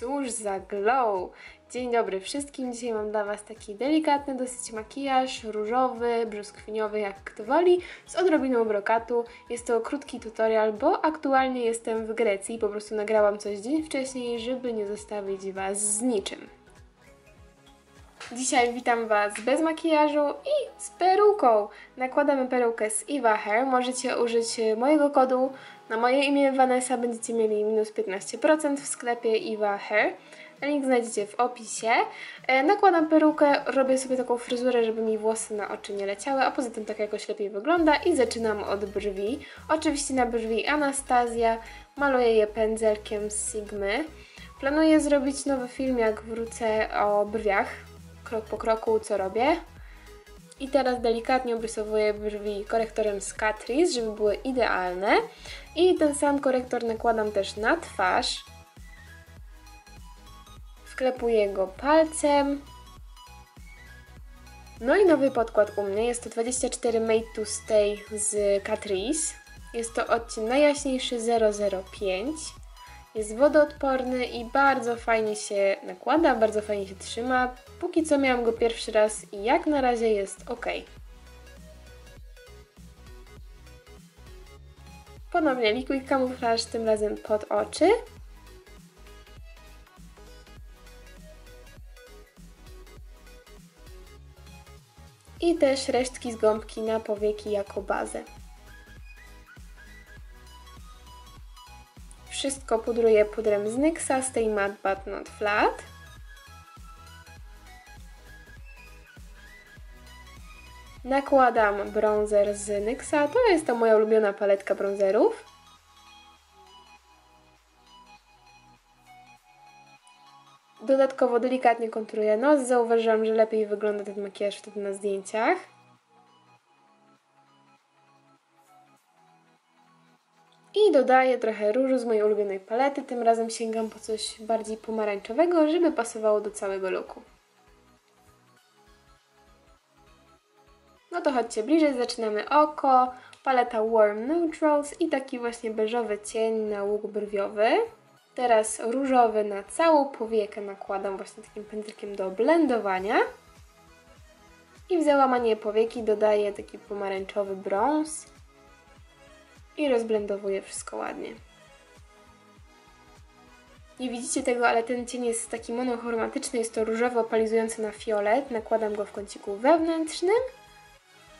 Cóż za glow! Dzień dobry wszystkim. Dzisiaj mam dla Was taki delikatny dosyć makijaż, różowy, brzoskwiniowy, jak kto woli, z odrobiną brokatu. Jest to krótki tutorial, bo aktualnie jestem w Grecji. Po prostu nagrałam coś dzień wcześniej, żeby nie zostawić Was z niczym. Dzisiaj witam Was bez makijażu i z peruką. Nakładamy perukę z Eva Hair. Możecie użyć mojego kodu na moje imię Vanessa. Będziecie mieli minus 15% w sklepie Eva Hair. Link znajdziecie w opisie. E, nakładam perukę, robię sobie taką fryzurę, żeby mi włosy na oczy nie leciały, a poza tym tak jakoś lepiej wygląda i zaczynam od brwi. Oczywiście na brwi Anastazja, maluję je pędzelkiem z Sigmy. Planuję zrobić nowy film, jak wrócę o brwiach, krok po kroku, co robię. I teraz delikatnie obrysowuję brwi korektorem z Catrice, żeby były idealne. I ten sam korektor nakładam też na twarz. Wklepuję go palcem. No i nowy podkład u mnie. Jest to 24 Made to Stay z Catrice. Jest to odcień najjaśniejszy 005. Jest wodoodporny i bardzo fajnie się nakłada, bardzo fajnie się trzyma. Póki co miałam go pierwszy raz i jak na razie jest ok. Ponownie Liquid Camouflage, tym razem pod oczy. I też resztki z gąbki na powieki jako bazę. Wszystko pudruję pudrem z NYXa, Stay Matte But Not Flat. Nakładam bronzer z NYXa, to jest to moja ulubiona paletka bronzerów. Dodatkowo delikatnie konturuję nos, zauważyłam, że lepiej wygląda ten makijaż wtedy na zdjęciach. I dodaję trochę różu z mojej ulubionej palety, tym razem sięgam po coś bardziej pomarańczowego, żeby pasowało do całego looku. No to chodźcie bliżej, zaczynamy oko, paleta Warm Neutrals i taki właśnie beżowy cień na łuk brwiowy. Teraz różowy na całą powiekę nakładam właśnie takim pędzelkiem do blendowania. I w załamanie powieki dodaję taki pomarańczowy brąz i rozblendowuję wszystko ładnie. Nie widzicie tego, ale ten cień jest taki monochromatyczny, jest to różowo opalizujący na fiolet. Nakładam go w kąciku wewnętrznym.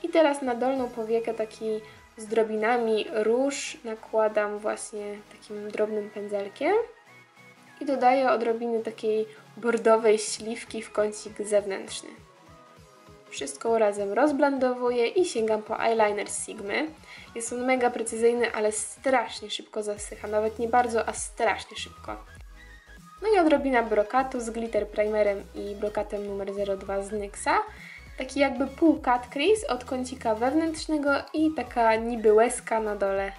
I teraz na dolną powiekę taki z drobinami róż nakładam właśnie takim drobnym pędzelkiem. I dodaję odrobiny takiej bordowej śliwki w kącik zewnętrzny. Wszystko razem rozblendowuję i sięgam po eyeliner Sigmy. Jest on mega precyzyjny, ale strasznie szybko zasycha. Nawet nie bardzo, a strasznie szybko. No i odrobina brokatu z glitter primerem i brokatem numer 02 z NYXa. Taki jakby pół cut crease od kącika wewnętrznego i taka niby łezka na dole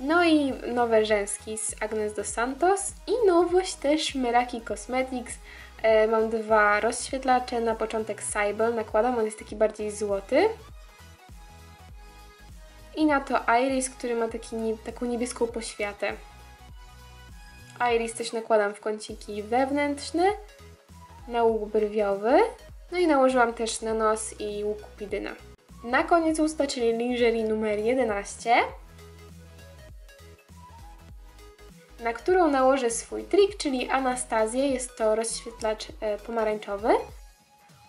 No i nowe rzęski z Agnes dos Santos i nowość też Meraki Cosmetics. E, mam dwa rozświetlacze, na początek Cybel nakładam, on jest taki bardziej złoty. I na to Iris, który ma taki, taką niebieską poświatę. Iris też nakładam w kąciki wewnętrzne, na łuk brwiowy. No i nałożyłam też na nos i łuk kupidyna. Na koniec usta, czyli lingerie numer 11 na którą nałożę swój trik, czyli Anastazję. Jest to rozświetlacz e, pomarańczowy.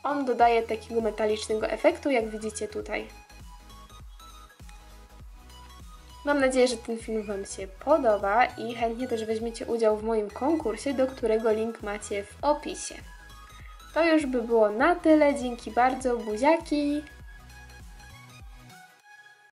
On dodaje takiego metalicznego efektu, jak widzicie tutaj. Mam nadzieję, że ten film Wam się podoba i chętnie też weźmiecie udział w moim konkursie, do którego link macie w opisie. To już by było na tyle. Dzięki bardzo, buziaki!